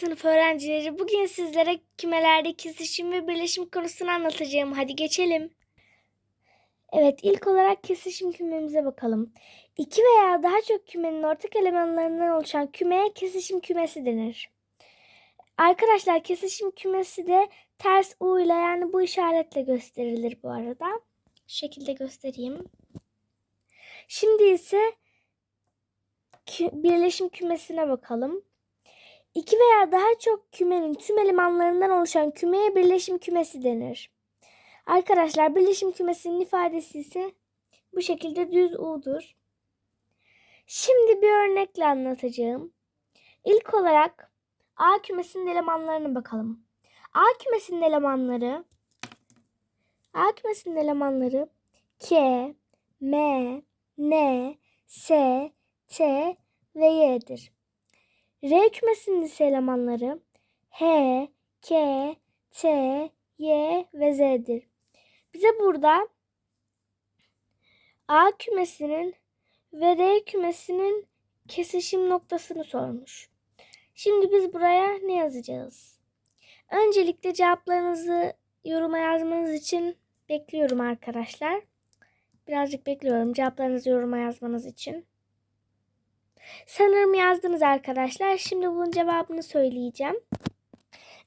sınıf öğrencileri. Bugün sizlere kümelerde kesişim ve birleşim konusunu anlatacağım. Hadi geçelim. Evet, ilk olarak kesişim kümemize bakalım. İki veya daha çok kümenin ortak elemanlarından oluşan kümeye kesişim kümesi denir. Arkadaşlar kesişim kümesi de ters U ile yani bu işaretle gösterilir bu arada. Şu şekilde göstereyim. Şimdi ise birleşim kümesine bakalım. İki veya daha çok kümenin tüm elemanlarından oluşan kümeye birleşim kümesi denir. Arkadaşlar birleşim kümesinin ifadesi ise bu şekilde düz U'dur. Şimdi bir örnekle anlatacağım. İlk olarak A kümesinin elemanlarına bakalım. A kümesinin elemanları A kümesinin elemanları K, M, N, S, T ve Y'dir. R kümesinin elemanları H, K, T, Y ve Z'dir. Bize burada A kümesinin ve R kümesinin kesişim noktasını sormuş. Şimdi biz buraya ne yazacağız? Öncelikle cevaplarınızı yoruma yazmanız için bekliyorum arkadaşlar. Birazcık bekliyorum cevaplarınızı yoruma yazmanız için. Sanırım yazdınız arkadaşlar. Şimdi bunun cevabını söyleyeceğim.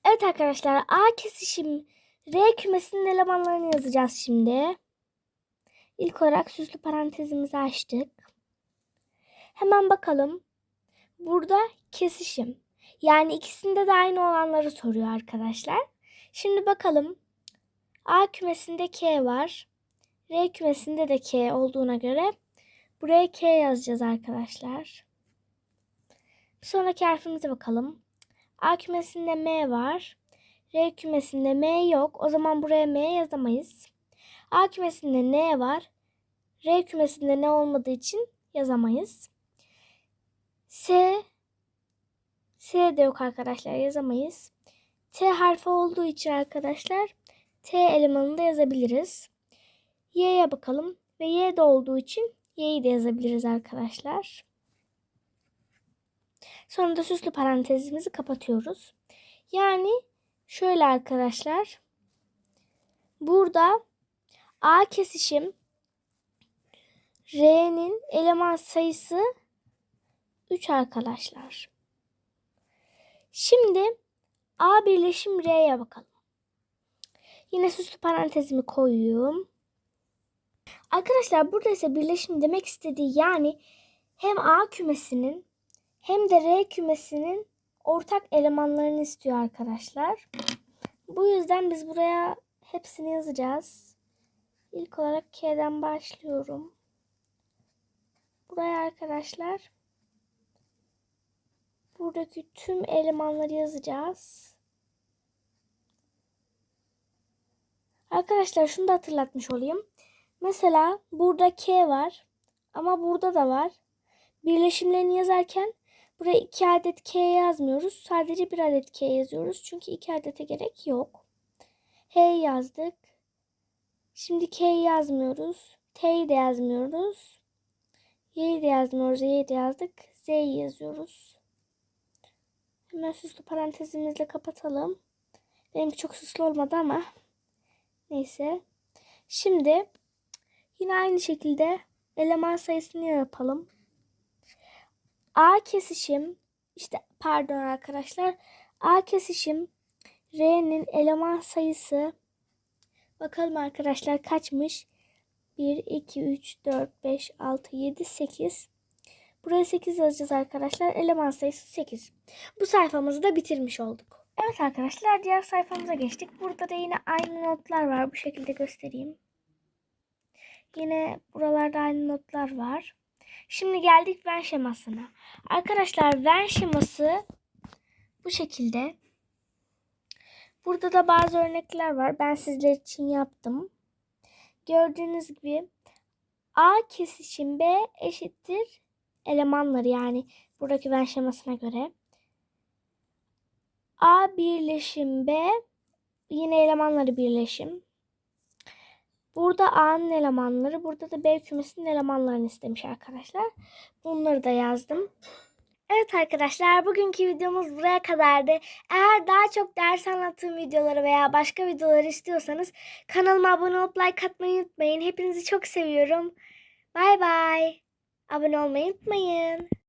Evet arkadaşlar A kesişim R kümesinin elemanlarını yazacağız şimdi. İlk olarak süslü parantezimizi açtık. Hemen bakalım. Burada kesişim. Yani ikisinde de aynı olanları soruyor arkadaşlar. Şimdi bakalım. A kümesinde K var. R kümesinde de K olduğuna göre buraya K yazacağız arkadaşlar. Bir sonraki harfimize bakalım. A kümesinde M var. R kümesinde M yok. O zaman buraya M yazamayız. A kümesinde N var. R kümesinde ne olmadığı için yazamayız. S S de yok arkadaşlar yazamayız. T harfi olduğu için arkadaşlar T elemanını da yazabiliriz. Y'ye bakalım ve Y de olduğu için Y'yi de yazabiliriz arkadaşlar. Sonra da süslü parantezimizi kapatıyoruz. Yani şöyle arkadaşlar. Burada A kesişim R'nin eleman sayısı 3 arkadaşlar. Şimdi A birleşim R'ye bakalım. Yine süslü parantezimi koyuyorum. Arkadaşlar burada ise birleşim demek istediği yani hem A kümesinin hem de R kümesinin ortak elemanlarını istiyor arkadaşlar. Bu yüzden biz buraya hepsini yazacağız. İlk olarak K'den başlıyorum. Buraya arkadaşlar buradaki tüm elemanları yazacağız. Arkadaşlar şunu da hatırlatmış olayım. Mesela burada K var ama burada da var. Birleşimlerini yazarken buraya 2 adet K yazmıyoruz. Sadece 1 adet K yazıyoruz. Çünkü 2 adete gerek yok. H yazdık. Şimdi K'yi yazmıyoruz. T'yi de yazmıyoruz. Y'yi de yazmıyoruz. Y'yi de yazdık. Z'yi yazıyoruz. Hemen süslü parantezimizle kapatalım. Benimki çok süslü olmadı ama. Neyse. Şimdi yine aynı şekilde eleman sayısını yapalım. A kesişim işte pardon arkadaşlar. A kesişim R'nin eleman sayısı bakalım arkadaşlar kaçmış? 1, 2, 3, 4, 5, 6, 7, 8. Buraya 8 yazacağız arkadaşlar. Eleman sayısı 8. Bu sayfamızı da bitirmiş olduk. Evet arkadaşlar diğer sayfamıza geçtik. Burada da yine aynı notlar var. Bu şekilde göstereyim. Yine buralarda aynı notlar var. Şimdi geldik Venn şemasına. Arkadaşlar Venn şeması bu şekilde. Burada da bazı örnekler var. Ben sizler için yaptım. Gördüğünüz gibi A kesişim B eşittir elemanları yani buradaki Venn şemasına göre. A birleşim B yine elemanları birleşim. Burada A'nın elemanları, burada da B kümesinin elemanlarını istemiş arkadaşlar. Bunları da yazdım. Evet arkadaşlar bugünkü videomuz buraya kadardı. Eğer daha çok ders anlattığım videoları veya başka videoları istiyorsanız kanalıma abone olup like atmayı unutmayın. Hepinizi çok seviyorum. Bay bay. Abone olmayı unutmayın.